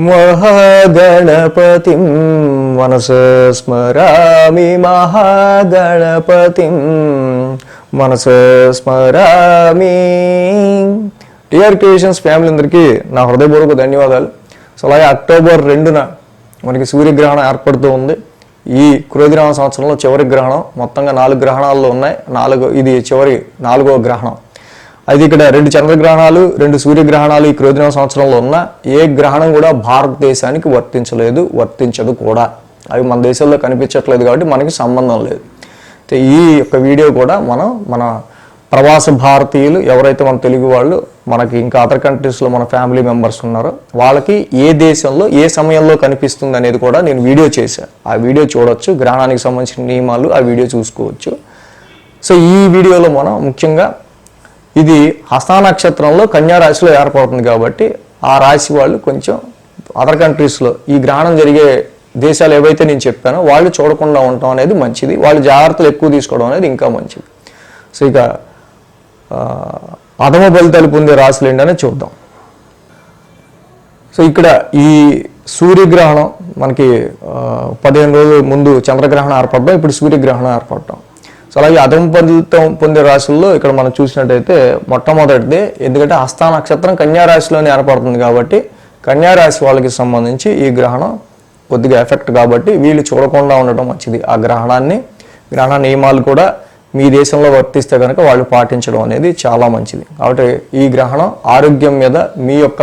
మహాగణపతిం మనసు స్మరామి మహాగణపతిం మనస స్మరామి. టిఆర్ క్రియేషన్స్ ఫ్యామిలీ అందరికీ నా హృదయపూర్వక ధన్యవాదాలు. సో అలాగే అక్టోబర్ రెండున మనకి సూర్యగ్రహణం ఏర్పడుతూ ఉంది. ఈ కురోగ్రహణ సంవత్సరంలో చివరి గ్రహణం మొత్తంగా నాలుగు గ్రహణాల్లో ఉన్నాయి. నాలుగు ఇది చివరి నాలుగో గ్రహణం. అది ఇక్కడ రెండు చంద్రగ్రహణాలు రెండు సూర్యగ్రహణాలు ఈ క్రోధిన సంవత్సరంలో ఉన్న ఏ గ్రహణం కూడా భారతదేశానికి వర్తించలేదు వర్తించదు కూడా. అవి మన దేశంలో కనిపించట్లేదు కాబట్టి మనకి సంబంధం లేదు. ఈ యొక్క వీడియో కూడా మనం మన ప్రవాస భారతీయులు ఎవరైతే మన తెలుగు వాళ్ళు మనకి ఇంకా అదర్ కంట్రీస్లో మన ఫ్యామిలీ మెంబర్స్ ఉన్నారో వాళ్ళకి ఏ దేశంలో ఏ సమయంలో కనిపిస్తుంది అనేది కూడా నేను వీడియో చేశాను ఆ వీడియో చూడొచ్చు గ్రహణానికి సంబంధించిన నియమాలు ఆ వీడియో చూసుకోవచ్చు. సో ఈ వీడియోలో మనం ముఖ్యంగా ఇది హస్తా నక్షత్రంలో కన్యా రాశిలో ఏర్పడుతుంది కాబట్టి ఆ రాశి వాళ్ళు కొంచెం అదర్ కంట్రీస్లో ఈ గ్రహణం జరిగే దేశాలు ఏవైతే నేను చెప్పానో వాళ్ళు చూడకుండా ఉండటం అనేది మంచిది. వాళ్ళు జాగ్రత్తలు ఎక్కువ తీసుకోవడం అనేది ఇంకా మంచిది. సో ఇక ఆ, అధమ ఫలితాలు పొందే రాశులు ఏంటనే చూద్దాం. సో ఇక్కడ ఈ సూర్యగ్రహణం మనకి పదిహేను రోజుల ముందు చంద్రగ్రహణం ఏర్పడడం ఇప్పుడు సూర్యగ్రహణం ఏర్పడటం. సో అలాగే అధమ ఫలితం పొందే రాశుల్లో ఇక్కడ మనం చూసినట్టయితే మొట్టమొదటిది ఎందుకంటే హస్తా నక్షత్రం కన్యా రాశిలోనే ఏర్పడుతుంది కాబట్టి కన్యా రాశి వాళ్ళకి సంబంధించి ఈ గ్రహణం కొద్దిగా ఎఫెక్ట్ కాబట్టి వీళ్ళు చూడకుండా ఉండటం మంచిది. ఆ గ్రహణాన్ని గ్రహణ నియమాలు కూడా మీ దేశంలో వర్తిస్తే కనుక వాళ్ళు పాటించడం అనేది చాలా మంచిది. కాబట్టి ఈ గ్రహణం ఆరోగ్యం మీద మీ యొక్క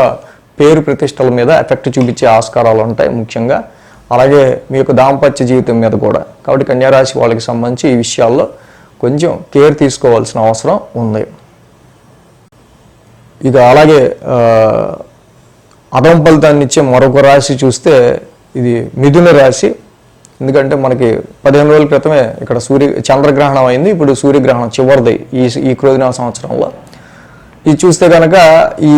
పేరు ప్రతిష్టల మీద ఎఫెక్ట్ చూపించే ఆస్కారాలు ఉంటాయి ముఖ్యంగా. అలాగే మీ యొక్క దాంపత్య జీవితం మీద కూడా. కాబట్టి కన్యారాశి వాళ్ళకి సంబంధించి ఈ విషయాల్లో కొంచెం కేర్ తీసుకోవాల్సిన అవసరం ఉంది. ఇక అలాగే అదం ఫలితాన్ని ఇచ్చే మరొక రాశి చూస్తే ఇది మిథున రాశి. ఎందుకంటే మనకి పదిహేను రోజుల క్రితమే ఇక్కడ సూర్య చంద్రగ్రహణం అయింది. ఇప్పుడు సూర్యగ్రహణం చివరిది ఈ ఈ క్రోధిన సంవత్సరంలో. ఇది చూస్తే కనుక ఈ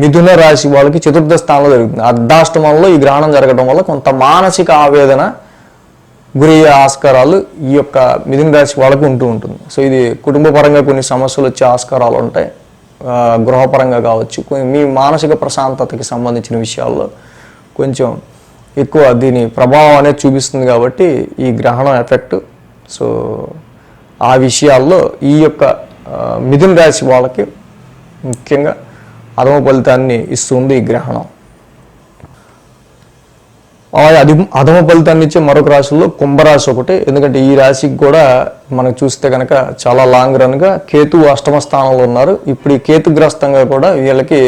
మిథున రాశి వాళ్ళకి చతుర్థ స్థానంలో జరుగుతుంది. అర్ధాష్టమంలో ఈ గ్రహణం జరగడం వల్ల కొంత మానసిక ఆవేదన గురయ్యే ఆస్కారాలు ఈ యొక్క మిథున రాశి వాళ్ళకు ఉంటూ ఉంటుంది. సో ఇది కుటుంబ పరంగా కొన్ని సమస్యలు వచ్చే ఆస్కారాలు ఉంటాయి. గృహపరంగా కావచ్చు మీ మానసిక ప్రశాంతతకి సంబంధించిన విషయాల్లో కొంచెం ఎక్కువ దీని ప్రభావం అనేది చూపిస్తుంది కాబట్టి ఈ గ్రహణం ఎఫెక్ట్. సో ఆ విషయాల్లో ఈ యొక్క మిథున రాశి వాళ్ళకి ముఖ్యంగా అధమ ఫలితాన్ని ఇస్తుంది ఈ గ్రహణం. అది అధమ ఫలితాన్ని ఇచ్చే మరొక రాశుల్లో కుంభరాశి ఒకటి. ఎందుకంటే ఈ రాశికి కూడా మనకు చూస్తే కనుక చాలా లాంగ్ రన్గా కేతు అష్టమ స్థానంలో ఉన్నారు. ఇప్పుడు ఈ కేతుగ్రస్తంగా కూడా వీళ్ళకి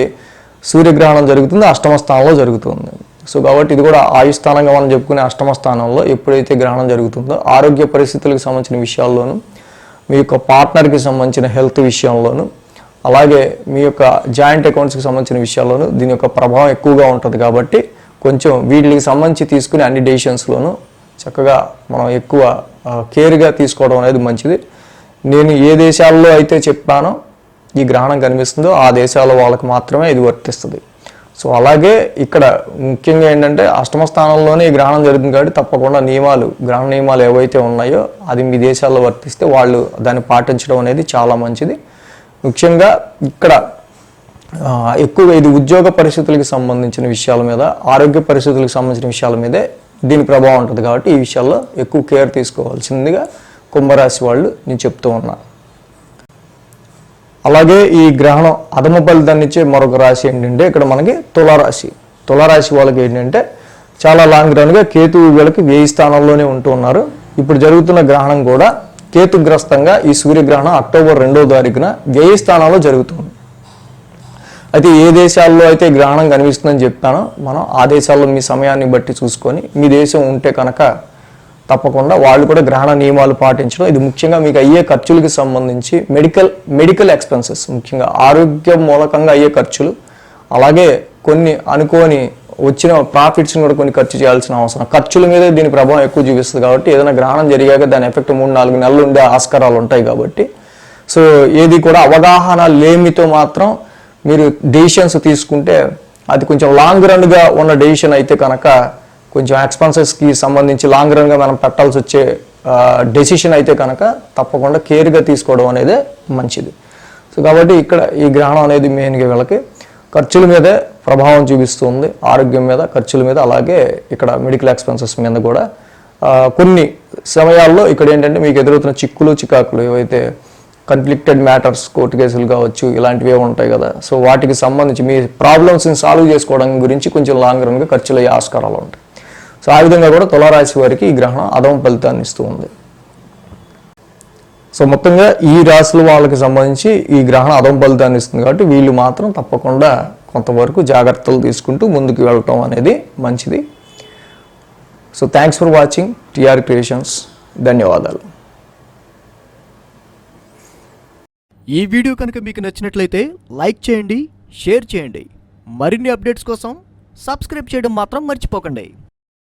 సూర్యగ్రహణం జరుగుతుంది అష్టమ స్థానంలో జరుగుతుంది. సో కాబట్టి ఇది కూడా ఆయు స్థానంగా మనం చెప్పుకునే అష్టమ స్థానంలో ఎప్పుడైతే గ్రహణం జరుగుతుందో ఆరోగ్య పరిస్థితులకు సంబంధించిన విషయాల్లోనూ మీ యొక్క పార్ట్నర్కి సంబంధించిన హెల్త్ విషయంలోనూ అలాగే మీ యొక్క జాయింట్ అకౌంట్స్కి సంబంధించిన విషయాల్లోనూ దీని యొక్క ప్రభావం ఎక్కువగా ఉంటుంది కాబట్టి కొంచెం వీటికి సంబంధించి తీసుకునే అన్ని డెసిషన్స్లోనూ చక్కగా మనం ఎక్కువ కేర్గా తీసుకోవడం అనేది మంచిది. నేను ఏ దేశాల్లో అయితే చెప్పానో ఈ గ్రహణం కనిపిస్తుందో ఆ దేశాల వాళ్ళకి మాత్రమే ఇది వర్తిస్తుంది. సో అలాగే ఇక్కడ ముఖ్యంగా ఏంటంటే అష్టమ స్థానంలోనే ఈ గ్రహణం జరుగుతుంది కాబట్టి తప్పకుండా నియమాలు గ్రహణ నియమాలు ఏవైతే ఉన్నాయో అది మీ దేశాల్లో వర్తిస్తే వాళ్ళు దాన్ని పాటించడం అనేది చాలా మంచిది. ముఖ్యంగా ఇక్కడ ఎక్కువ ఎక్కువగా ఇది ఉద్యోగ పరిస్థితులకు సంబంధించిన విషయాల మీద ఆరోగ్య పరిస్థితులకు సంబంధించిన విషయాల మీదే దీని ప్రభావం ఉంటుంది కాబట్టి ఈ విషయాల్లో ఎక్కువ కేర్ తీసుకోవాల్సిందిగా కుంభరాశి వాళ్ళు నేను చెప్తూ ఉన్నా. అలాగే ఈ గ్రహణం అదమ ఫలితాన్ని ఇచ్చే మరొక రాశి ఏంటంటే ఇక్కడ మనకి తులారాశి. తులారాశి వాళ్ళకి ఏంటంటే చాలా లాంగ్ రన్గా కేతు వీళ్ళకి వేయి స్థానంలోనే ఉంటూ ఉన్నారు. ఇప్పుడు జరుగుతున్న గ్రహణం కూడా కేతుగ్రస్తంగా ఈ సూర్యగ్రహణం అక్టోబర్ రెండో తారీఖున వ్యయ స్థానంలో జరుగుతుంది. అయితే ఏ దేశాల్లో అయితే గ్రహణం కనిపిస్తుందని చెప్పానో మనం ఆ దేశాల్లో మీ సమయాన్ని బట్టి చూసుకొని మీ దేశం ఉంటే కనుక తప్పకుండా వాళ్ళు కూడా గ్రహణ నియమాలు పాటించడం ఇది ముఖ్యంగా మీకు అయ్యే ఖర్చులకు సంబంధించి మెడికల్ మెడికల్ ఎక్స్పెన్సెస్ ముఖ్యంగా ఆరోగ్య మూలకంగా అయ్యే ఖర్చులు అలాగే కొన్ని అనుకోని వచ్చిన ప్రాఫిట్స్ని కూడా కొన్ని ఖర్చు చేయాల్సిన అవసరం. ఖర్చుల మీద దీని ప్రభావం ఎక్కువ చూపిస్తుంది కాబట్టి ఏదైనా గ్రహణం జరిగాక దాని ఎఫెక్ట్ మూడు నాలుగు నెలలు ఉండే ఆస్కారాలు ఉంటాయి కాబట్టి. సో ఏది కూడా అవగాహన లేమితో మాత్రం మీరు డెసిషన్స్ తీసుకుంటే అది కొంచెం లాంగ్ రన్గా ఉన్న డెసిషన్ అయితే కనుక కొంచెం ఎక్స్పెన్సెస్కి సంబంధించి లాంగ్ రన్గా మనం పెట్టాల్సి వచ్చే డెసిషన్ అయితే కనుక తప్పకుండా కేర్గా తీసుకోవడం అనేది మంచిది. సో కాబట్టి ఇక్కడ ఈ గ్రహణం అనేది మెయిన్గా వీళ్ళకి. ఖర్చుల మీదే ప్రభావం చూపిస్తుంది ఆరోగ్యం మీద ఖర్చుల మీద అలాగే ఇక్కడ మెడికల్ ఎక్స్పెన్సెస్ మీద కూడా. కొన్ని సమయాల్లో ఇక్కడ ఏంటంటే మీకు ఎదురవుతున్న చిక్కులు చికాకులు ఏవైతే కన్ఫ్లిక్టెడ్ మ్యాటర్స్ కోర్టు కేసులు కావచ్చు ఇలాంటివి ఉంటాయి కదా. సో వాటికి సంబంధించి మీ ప్రాబ్లమ్స్ని సాల్వ్ చేసుకోవడం గురించి కొంచెం లాంగ్ రన్గా ఖర్చులు అయ్యే ఆస్కారాలు ఉంటాయి. సో ఆ విధంగా కూడా తులారాశి వారికి ఈ గ్రహణం అదం ఫలితాన్ని ఇస్తూ ఉంది సో మొత్తంగా ఈ రాశుల వాళ్ళకి సంబంధించి ఈ గ్రహణం అదం ఫలితాన్ని ఇస్తుంది కాబట్టి వీళ్ళు మాత్రం తప్పకుండా కొంతవరకు జాగ్రత్తలు తీసుకుంటూ ముందుకు వెళ్ళటం అనేది మంచిది. So thanks for watching TR Creations ధన్యవాదాలు. ఈ వీడియో కనుక మీకు నచ్చినట్లయితే లైక్ చేయండి షేర్ చేయండి. మరిన్ని అప్డేట్స్ కోసం సబ్స్క్రైబ్ చేయడం మాత్రం మర్చిపోకండి.